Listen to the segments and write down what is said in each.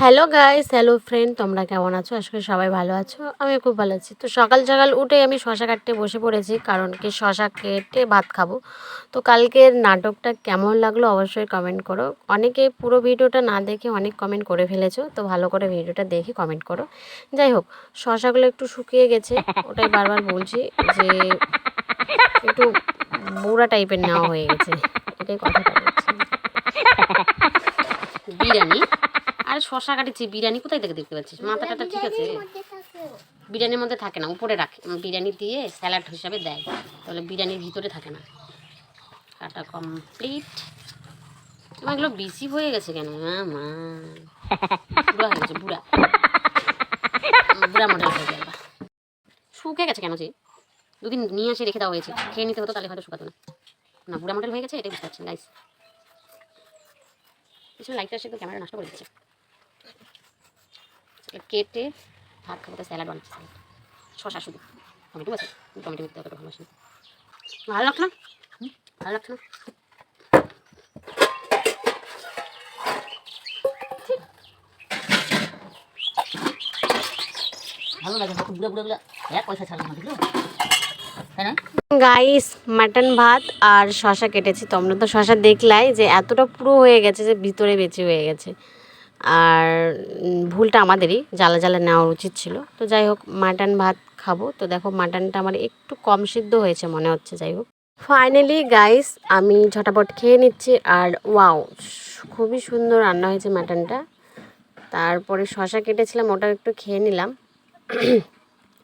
Hello guys hello friend তোমরা কেমন আছো? আশা করি সবাই ভালো আছো। আমি খুব ভালো আছি। তো সকাল সকাল উঠে আমি শশা কাটতে বসে পড়েছি, কারণ কি শশা কেটে ভাত খাব। তো কালকের নাটকটা কেমন লাগল অবশ্যই কমেন্ট করো। অনেকে পুরো ভিডিওটা না দেখে অনেক কমেন্ট করে ফেলেছো, তো ভালো করে ভিডিওটা দেখে কমেন্ট করো। যাই হোক, শশাগুলো একটু শুকিয়ে গেছে, ওটাই বারবার বলছি যে একটু বুড়া টাইপের নেওয়া হয়ে গেছে। এটাই কথাটা বলছি বিরিয়ানি আর শশা কাটিছি বিরিয়ানি কোথায় থেকে দেখতে পাচ্ছিস? মাথাটা ঠিক আছে? বিরিয়ানির মধ্যে থাকে না উপরে রাখে। বিরিয়ানি দিয়ে স্যালাড হিসাবে দেয়। তাহলে বিরিয়ানির ভিতরে থাকে না। কাটা কমপ্লিট আমার এগুলো বেশি হয়ে গেছে কেন? মা বুড়া হয়ে গেছে বুড়া। বুড়া মডেল হয়ে গেল। শুকে গেছে কেন যে? দুদিন নিয়ে এসে রেখে দেওয়া হয়েছে। খেয়ে নিতে হতো তাহলে হয়তো শুকাতো না। না বুড়া মডেল হয়ে গেছে এটাই বুঝতে পারছি গাইস পিছনে লাইটটা এসে তো ক্যামেরা নষ্ট করে দিচ্ছে। কেটে ভাত খাব স্যালাড বানাচ্ছি। শশা শুধু। টমেটো আছে, টমেটো দিতে অতটা ভালো লাগছে না? ভালো লাগছে না? ভালো লাগে বুড়ো বুড়ো গুলো এক পয়সা ছাড়বে না? বুঝলো তাই না? গাইস, মাটন ভাত আর শশা কেটেছি। তোমরা তো শশা দেখলাই যে এতটা পুরো হয়ে গেছে যে ভিতরে বেঁচে হয়ে গেছে। আর ভুলটা আমাদেরই, জ্বালা জ্বালা নেওয়া উচিত ছিল। তো যাই হোক, মাটন ভাত খাব। তো দেখো, মাটনটা আমার একটু কম সিদ্ধ হয়েছে, মনে হচ্ছে, যাই হোক। ফাইনালি গাইস আমি ঝটাপট খেয়ে নিচ্ছি। আর ওয়াও, খুবই সুন্দর রান্না হয়েছে মাটনটা। তারপরে শশা কেটেছিলাম ওটা একটু খেয়ে নিলাম।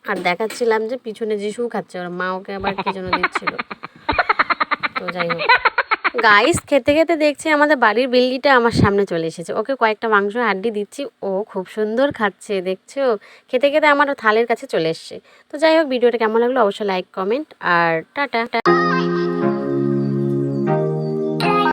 আর দেখাচ্ছিলাম যে পিছনে যিশু খাচ্ছে, ওর মা ওকে আবার কি যেন দিচ্ছিল। তো যাই হোক। গাইস খেতে খেতে দেখছি আমাদের বাড়ির বিল্লিটা আমার সামনে চলে এসেছে। ওকে কয়েকটা মাংস, হাড্ডি দিচ্ছি। ও খুব সুন্দর খাচ্ছে, দেখছ? খেতে খেতে আমার থালের কাছে চলে এসছে। তো যাই হোক, ভিডিওটা কেমন লাগল অবশ্যই লাইক কমেন্ট আর টাটা।